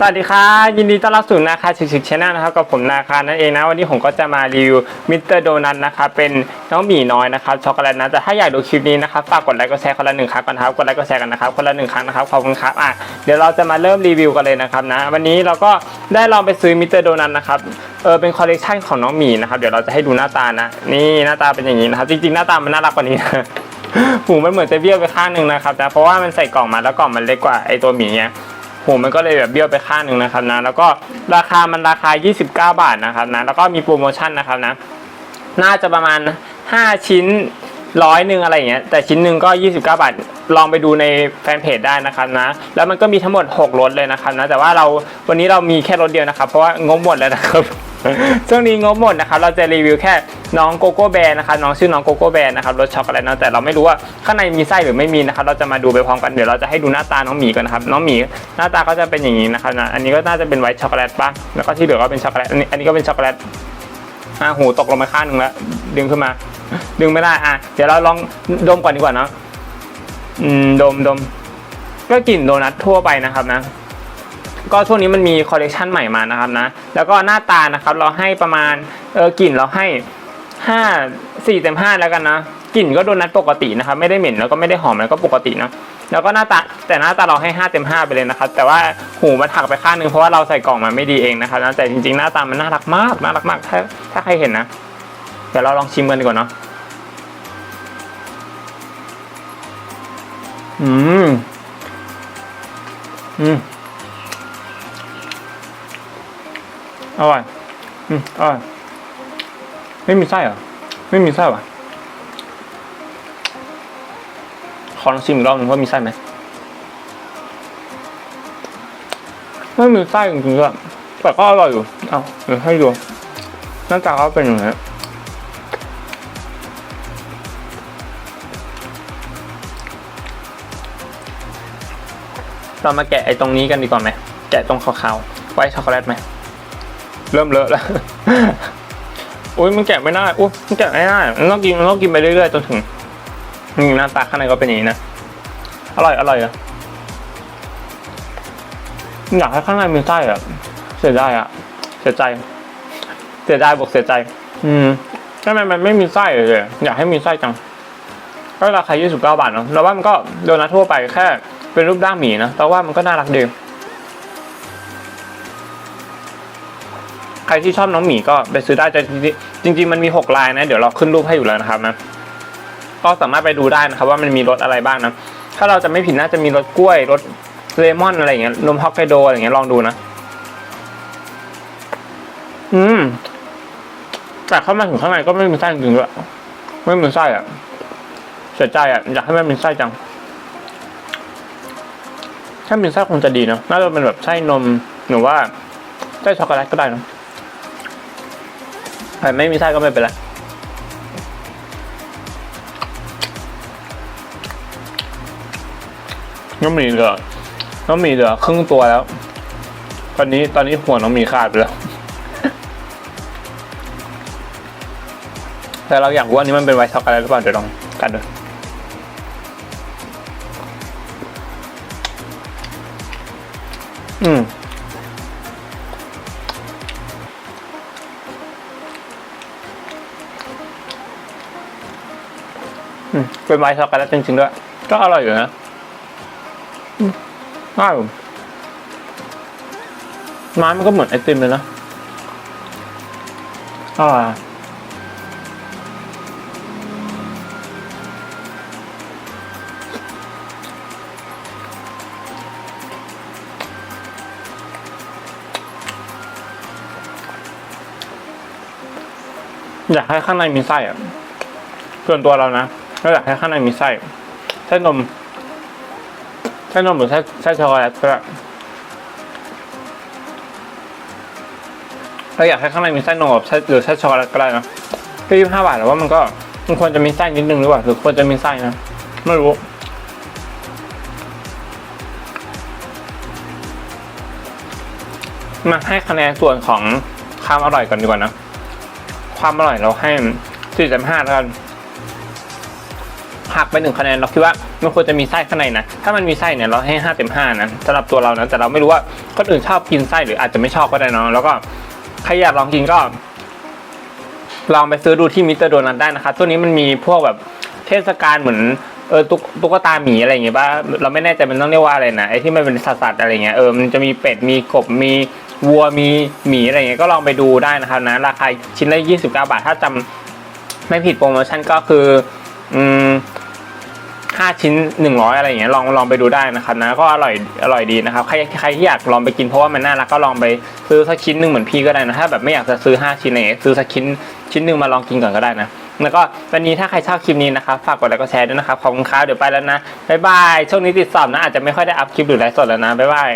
สวัสดีครับยินดีต้อนรับสู่นาคาชิคชิคชแนลนะครับกับผมนาคานั่นเองนะวันนี้ผมก็จะมารีวิวมิสเตอร์โดนัทนะครับเป็นน้องหมีน้อยนะครับช็อกโกแลตนะแต่ถ้าอยากดูคลิปนี้นะครับฝากกดไลค์กดแชร์คนละหนึ่งครั้งก่อนนะครับกดไลค์กดแชร์กันนะครับคนละหนึ่งครั้งนะครับขอบคุณครับอะเดี๋ยวเราจะมาเริ่มรีวิวกันเลยนะครับนะวันนี้เราก็ได้ลองไปซื้อมิสเตอร์โดนัทนะครับเออเป็นคอลเลกชันของน้องหมีนะครับเดี๋ยวเราจะให้ดูหน้าตานะนี่หน้าตาเป็นอย่างนี้นะครับจริงๆ หน้าตามันน่ารักกว่านี้นะหูมันเหมือนจะเบี้ยวไปข้างหนึ่งนะครับนะเพราะว่ามันใส่กล่องมาแล้วกล่องมันเล็กกว่าไอตัวหมีเนี่ย หูมันก็เลยแบบเบี้ยวไปข้างหนึ่งนะครับนะแล้วก็ราคามันราคา 29 บาทนะครับนะแล้วก็มีโปรโมชั่นนะครับนะน่าจะประมาณ 5 ชิ้นร้อยหนึ่งอะไรอย่างเงี้ยแต่ชิ้นหนึ่งก็ 29 บาท ลองไปดูในแฟนเพจได้นะครับนะ แล้วมันก็มีทั้งหมด 6รถเลยนะครับนะแต่ว่าเราวันนี้เรามีแค่รถเดียวนะครับ เพราะว่างบหมดแล้วนะครับ ช่วงนี้งบหมดนะครับเราจะรีวิวแค่น้องโกโก้แบร์นะครับน้องชื่อน้องโกโก้แบร์นะครับรสช็อกโกแลตนะแต่เราไม่รู้ว่าข้างในมีไส้หรือไม่มีนะครับเราจะมาดูไปพร้อมกันเดี๋ยวเราจะให้ดูหน้าตาน้องหมีก่อนนะครับน้องหมีหน้าตาก็จะเป็นอย่างนี้นะครับนะอันนี้ก็น่าจะเป็นไวท์ช็อกโกแลตป่ะแล้วก็ที่เหลือก็เป็นช็อกโกแลตอันนี้อันนี้ก็เป็นช็อกโกแลตอะหูตกลงมาข้างหนึ่งแล้วดึงขึ้นมา ดึงไม่ได้อะเดี๋ยวเราลองดมก่อนดีกว่านะอืมดมดมก็กลิ่นโดนัททั่วไปนะครับนะ ก็ช่วงนี้มันมีคอลเลกชันใหม่มานะครับนะ แล้วก็หน้าตานะครับเราให้ประมาณเออกลิ่นเราให้ห้าสี่เต็มห้าแล้วกันนะกลิ่นก็โดนัทปกตินะครับไม่ได้เหม็นแล้วก็ไม่ได้หอมแล้วก็ปกตินะแล้วก็หน้าตาแต่หน้าตาเราให้ห้าเต็มห้าไปเลยนะครับ แต่ว่าหูมันหักไปข้างนึงเพราะว่าเราใส่กล่องมาไม่ดีเองนะครับนะแต่จริงๆหน้าตามันน่ารักมากน่ารักมากถ้าถ้าใครเห็นนะ เดี๋ยวเราลองชิมกันดีกว่าเนาะอืมอืม อร่อย อืมอร่อย ไม่มีไส้เหรอ ไม่มีไส้หรอขอลองชิมอีกรอบหนึงว่ามีไส้ไหมไม่มีไส้จริงๆด้วยแต่ก็อร่อยอยู่ เอาเดี๋ยวให้ดูหน้าตาเขาเป็นอย่างนี้เรามาแกะไอ้ตรงนี้กันดีกว่าไหม แกะตรงขาวๆ ไว้ช็อกโกแลตไหม เริ่มเลอะแล้วอุ้ยมันแกะไม่ได้อุ้ยมันแกะไม่ได้มันต้องกินมันต้องกินไปเรื่อยๆจนถึงนี่หน้าตาข้างในก็เป็นอย่างนี้นะ อร่อยอร่อยอะอยากให้ข้างในมีไส้อะเสียดายอะเสียใจ เสียดายบอกเสียใจ อืมทำไมมันไม่มีไส้เลยอยากให้มีไส้จังก็ราคา29 บาทเนาะเราว่ามันก็โดนัททั่วไปแค่เป็นรูปร่างหมีนะ แต่ว่ามันก็น่ารักดี ใครที่ชอบน้องหมีก็ไปซื้อได้แต่จริงๆจริงๆมันมี 6 ลายนะ เดี๋ยวเราขึ้นรูปให้อยู่แล้วนะครับนะ ก็สามารถไปดูได้นะครับว่ามันมีรสอะไรบ้างนะ ถ้าเราจะไม่ผิดน่าจะมีรสกล้วยรสเลมอนอะไรอย่างเงี้ยนมฮอกไกโดอะไรอย่างเงี้ยลองดูนะ อืมแต่เข้ามาถึงข้างในก็ไม่มีไส้จริงด้วยไม่มีไส้อะเสียใจอะอยากให้มันมีไส้จัง ถ้ามีไส้คงจะดีเนอะน่าจะเป็นแบบไส้นมหรือว่าไส้ช็อกโกแลตก็ได้เนะ แต่ไม่มีไส้ก็ไม่เป็นไรน้องหมีเหลือน้องหมีเหลือครึ่งตัวแล้ว ตอนนี้ตอนนี้หัวน้องหมีขาดไปแล้ว แต่เราอยากรู้ว่าอันนี้มันเป็นไวท์ช็อกโกแลตหรือเปล่าเดี๋ยวลองกันดูอืม เป็นไวท์ช็อกโกแลตจริงๆด้วย ก็อร่อยอยู่นะง่ายอยู่ไม้มันก็เหมือนไอติมเลยนะอร่อยอยากให้ข้างในมีไส้อะส่วนตัวเรานะ เราอยากให้ข้างในมีไส้ไส้นมไส้นมหรือไส้ไส้ช็อกโกแลตก็เราอยากให้ข้างในมีไส้นมกับไส้หรือไส้ช็อกโกแลตก็ได้นะก็ยี่สิบห้าบาทแต่ว่ามันก็มันควรจะมีไส้นิดนึงหรือเปล่าหรือควรจะมีไส้นะไม่รู้มาให้คะแนนส่วนของความอร่อยก่อนดีกว่านะ ความอร่อยเราให้สี่สิบห้าแล้วกัน หักไปหนึ่งคะแนนเราคิดว่ามันควรจะมีไส้ข้างในนะ ถ้ามันมีไส้เนี่ยเราให้ห้าเต็มห้านะสำหรับตัวเรานะแต่เราไม่รู้ว่าคนอื่นชอบกินไส้หรืออาจจะไม่ชอบก็ได้เนอะแล้วก็ใครอยากลองกินก็ ลองไปซื้อดูที่มิสเตอร์โดนัทได้นะครับตัวนี้มันมีพวกแบบเทศกาลเหมือนเออตุ๊กตุ๊กตาหมีอะไรอย่างเงี้ยป่ะเราไม่แน่ใจมันต้องเรียกว่าอะไรนะไอ้ที่มันเป็นสัตว์อะไรเงี้ยเออมันจะมีเป็ดมีกบมีวัวมีหมีอะไรเงี้ยก็ลองไปดูได้นะครับนะราคาชิ้นละ29 บาทถ้าจำไม่ผิดโปรโมชั่นก็คืออืม ห้าชิ้นหนึ่งร้อยอะไรอย่างเงี้ยลองลองไปดูได้นะครับนะก็อร่อยอร่อยดีนะครับใครใครที่อยากลองไปกินเพราะว่ามันน่ารักก็ลองไปซื้อสักชิ้นหนึ่งเหมือนพี่ก็ได้นะถ้าแบบไม่อยากจะซื้อห้าชิ้นอะไรเงี้ยซื้อสักชิ้นชิ้นหนึ่งมาลองกินก่อนก็ได้นะแล้วก็วันนี้ถ้าใครชอบคลิปนี้นะครับฝากกดไลค์กดแชร์ด้วยนะครับขอบคุณครับเดี๋ยวไปแล้วนะบ๊ายบายช่วงนี้ติดสอบนะอาจจะไม่ค่อยได้อัพคลิปหรือไลฟ์สดแล้วนะบ๊ายบาย